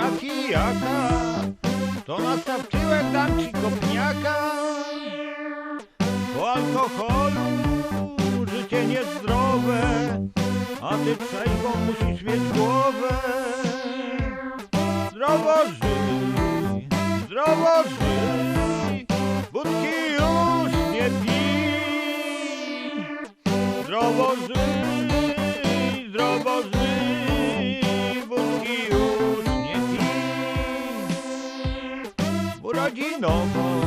dobra to nastaw tyłek dam ci kopniaka. Po alkoholu życie niezdrowe, a ty przejmą musisz mieć głowę. Zdrowo żyj, zdrowo żyj, wódki już nie pij. Zdrowo żyj. W urodzinową,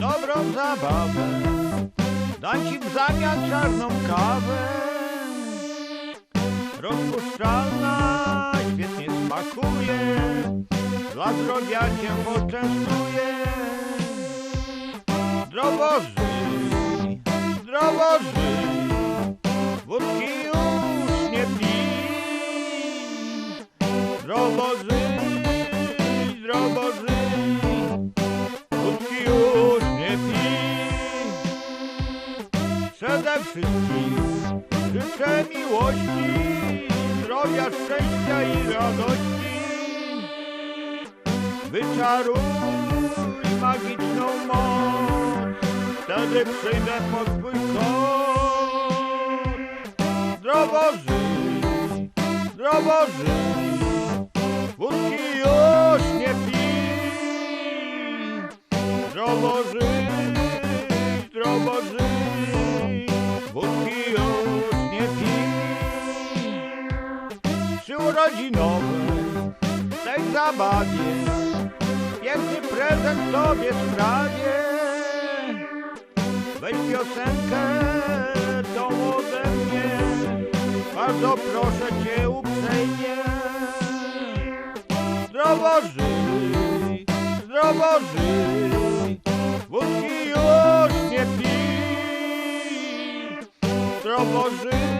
dobrą zabawę, dam ci w zamian czarną kawę. Rozpuszczalna, świetnie smakuje, dla zdrowia cię poczęstuje. Zdrowo żyj, zdrowo żyj, wódki wszystkim życzę miłości, zdrowia, szczęścia i radości. Wyczaruj magiczną moc, wtedy przyjdę po twój kąt. Zdrowo żyj, zdrowo żyj, już nie pij. Zdrowo żyj, Urodzinowej tej zabawie piękny prezent tobie sprawię. Weź piosenkę tą ode mnie, bardzo proszę cię uprzejmie. Zdrowo żyj, zdrowo żyj, wódki już nie pij. Zdrowo żyj,